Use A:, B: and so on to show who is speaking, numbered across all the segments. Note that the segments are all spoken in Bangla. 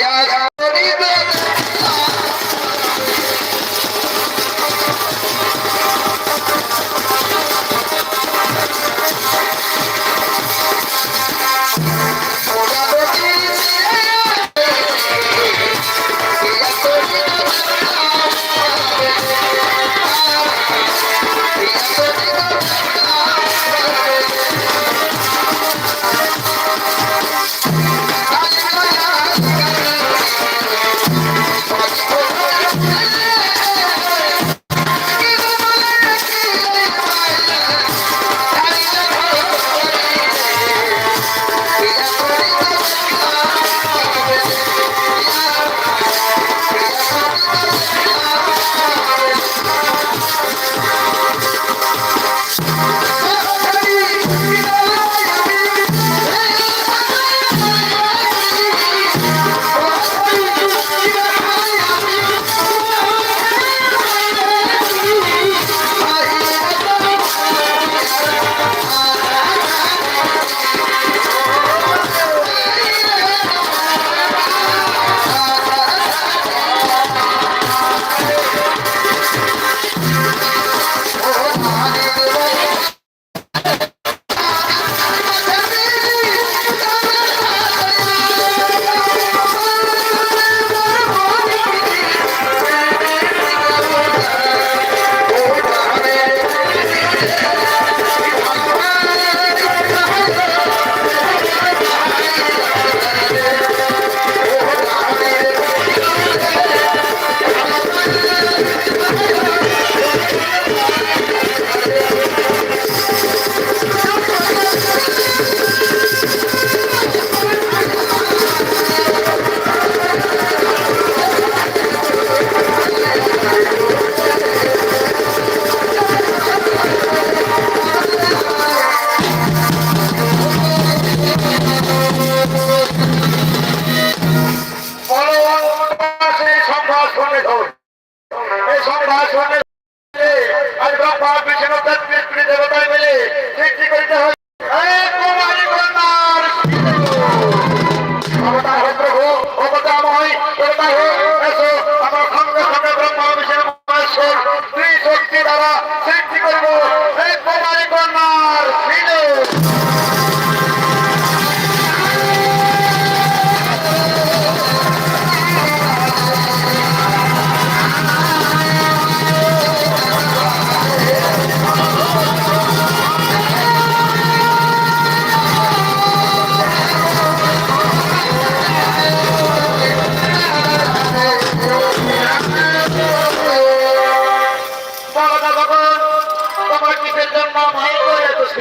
A: সেই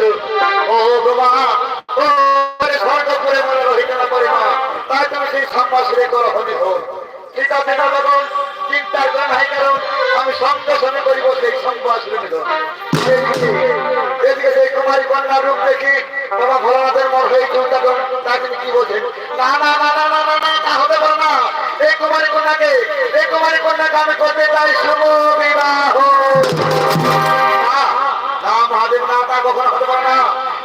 A: শীত ও বাবা ও আরে স্বর্গ করে মনে রহিত না করে না তাই তুমি সেই সম্ভাষণে করো হনি হোক ঠিক আছে না তখন চিন্তার কারণ হাই কারণ না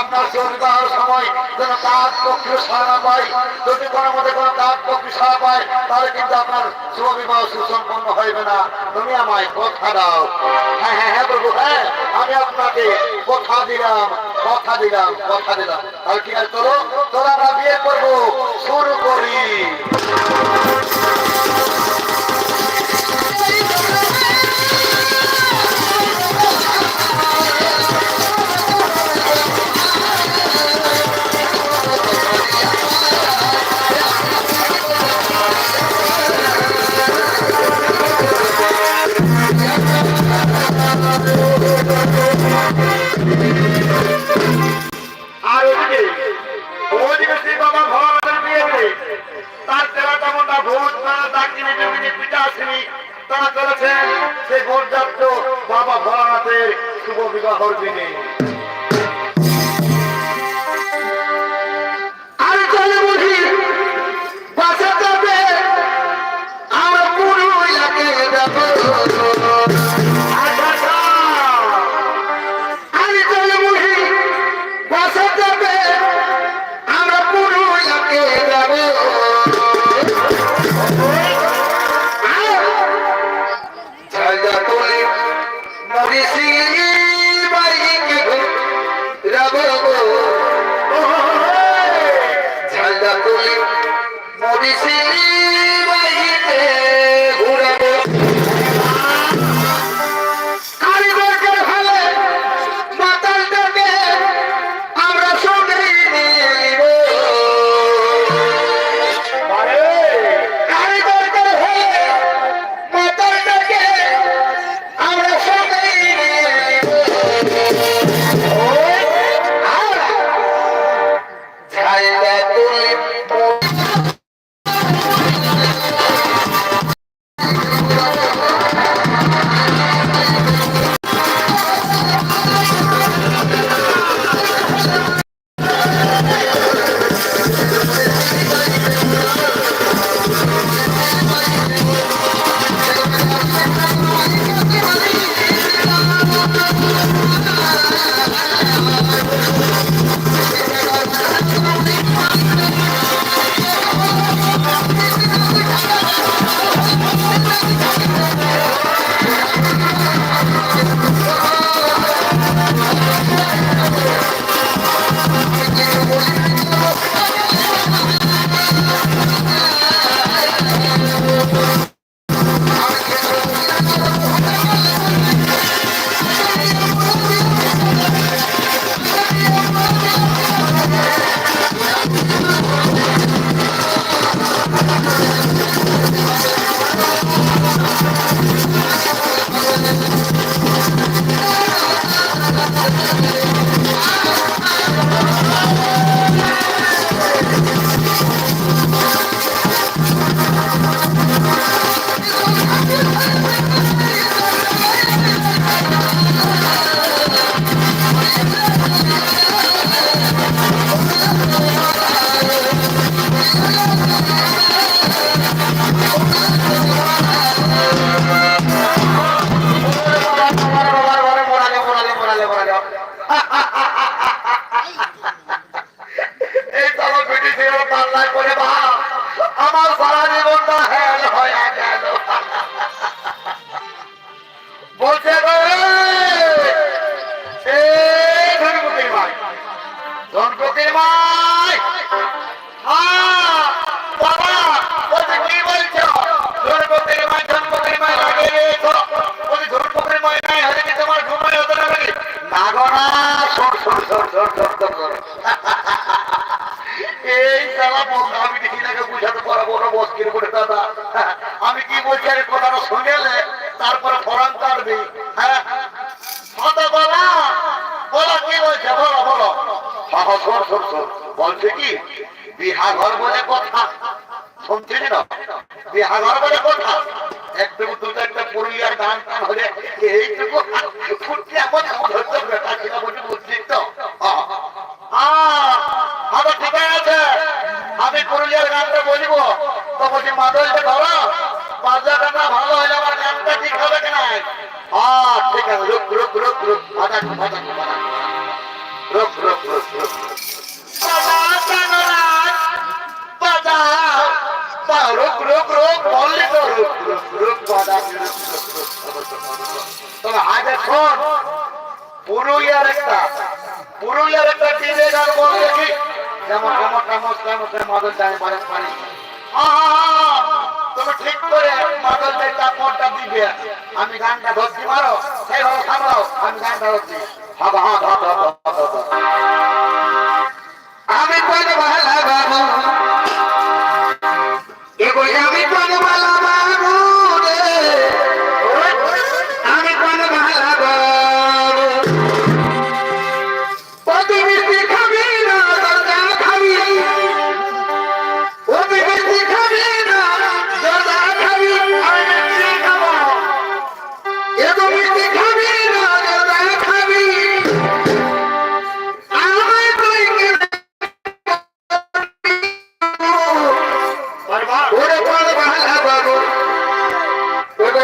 A: আপনার শুভ বিবাহের সময় যেন কাজ পক্ষে সারা পাই যদি কোনো মধ্যে কোনো কাজ পক্ষে সারা পায়, তাহলে কিন্তু আপনার বিবাহ সুসম্পন্ন হইবে না। তুমি আমায় কথা দাও। হ্যাঁ হ্যাঁ হ্যাঁ প্রভু হ্যাঁ আমি আপনাকে কথা দিলাম কথা দিলাম কথা দিলাম। তাহলে ঠিক আছে চলো? চলো আমরা বিয়ে করব। শুরু করি। শুভ বিবাহর দিনে Thank you. এই তলো পিটি ছিল পাল্লায় করে বা আমার সারা জীবনটা হেল হয়ে গেল সর সর সর এই সালা বন্ধু, আমি দেখি নাকি বুঝাতে পারব না বস্কির করে দাদা। আমি কি বলছি, আরে কথাটা শুনেলে তারপরে ফরান কাটবি। হ্যাঁ? বলা বলো, কি বলছে? বলো বলো। শোন শোন শোন। বলছে কি? বিহা ঘর বলে কথা। শুনছিস না? বিহা ঘর বলে কথা। একদম দুটো একটা পুরুলিয়ার গান টান হলে এইটুকু ফুটছে এমন এমন হচ্ছে বেটা সেটা বলছে বুঝছিস তো আহ, আহ, আমার ঠিক আছে আমি পুরুলিয়ার গানটা বলব। তো বলছি মাদলটা ধরো। কেমন কেমন কেমন মাদল যায় পারে আমি গানটা ধরছি, মারো। সেইভাবে সামলাও আমি গানটা ধরছি।
B: আমি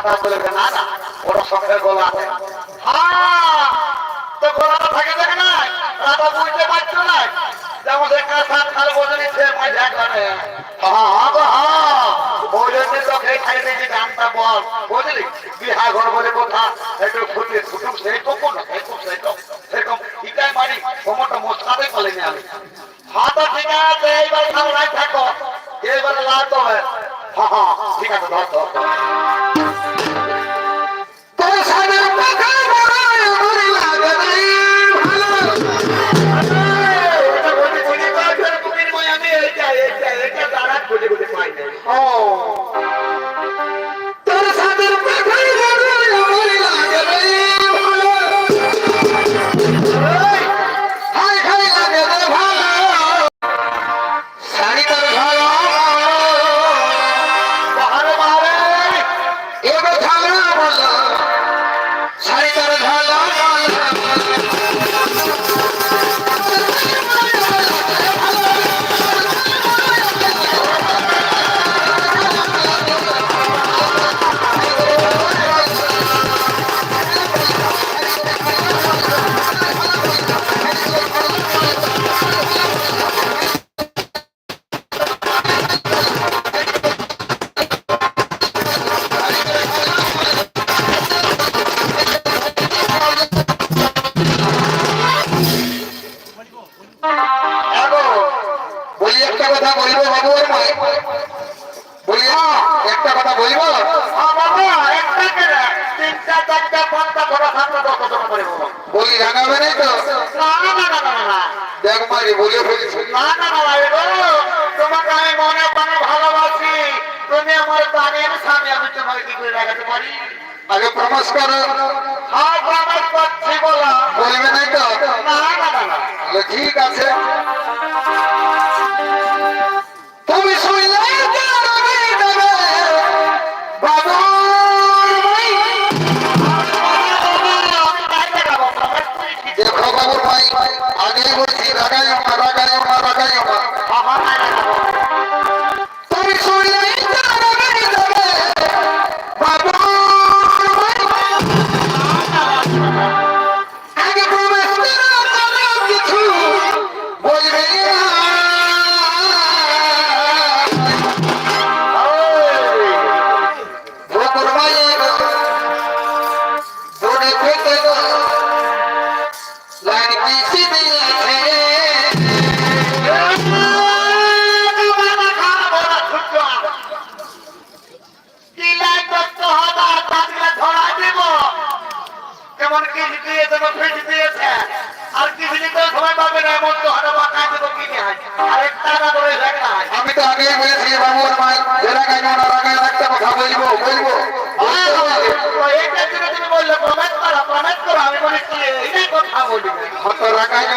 A: গলাটা বলবে না না ওর সঙ্গে গলা আছে হ্যাঁ তো গলাটা থাকে দেখে না রাধা বুঝতে পারছ না। যেমন দেখা সাত খাল বসে নিচ্ছে মাঝে একবারে হ্যাঁ গো, হ্যাঁ ওই জন্য তো খেয়ে খাই দিয়েছি গানটা বল। বুঝলি? বিহা ঘর বলে কথা একটু ফুটে ফুটুক সেই তো কোন সেরকম সেরকম। এইবার সামনে হ্যাঁ ঠিক আছে ধর ধর বলি তো
B: দেখ মারি
A: না না না তোমাকে আমি মনে প্রাণে ভালোবাসি তুমি আমার প্রাণের স্বামী আমি তোমাকে কি করে রাখাতে পারি
B: আগে প্রমাস করো
A: হ্যাঁ প্রমাণ করছি বলো
B: বলবে তো
A: না না না না
B: ঠিক আছে
A: আমি
B: তো আগেই বলেছি বাবুর আমার রাগাই না একটা কথা বলব বলব
A: প্রমেশ করো প্রমেশ করো আমি কথা বলব
B: রাগাই না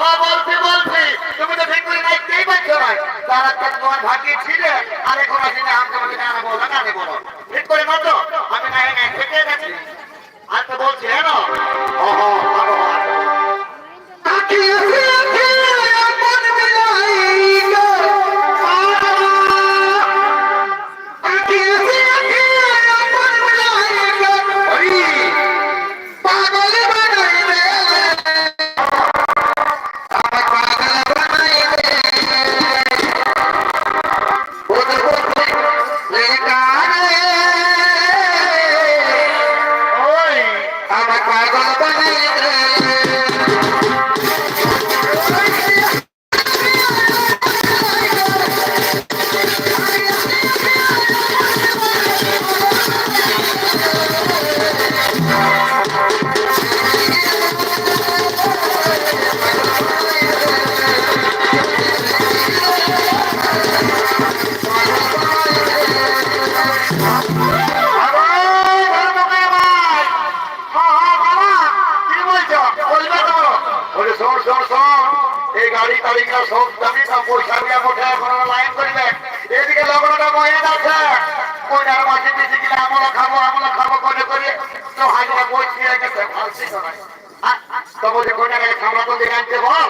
A: হা, বলছি, বলছি। তুমি তো ঠিক করে পারছ তোমার ভাগ্যে ছিলে, আর এখন আমি তোমাকে বলব, গানে বলো। ঠিক করে মাত্র আমি না, থেকে গেছি। আর তো বলছি, এই গাড়ি টাড়িগুলো সব দামি পয়সা দিয়ে মোটে এখন লাইন করবে এদিকে লগ্নটা বয়ে আছে কইনার মাঝে পিছিয়ে গেলে আমরা খাব আমরা খাব করে করে তো হাজিরা বই দিয়ে গেছে ফালসি করায় তবে যে কইনার খামড়া তো দিয়ে আনতে বল।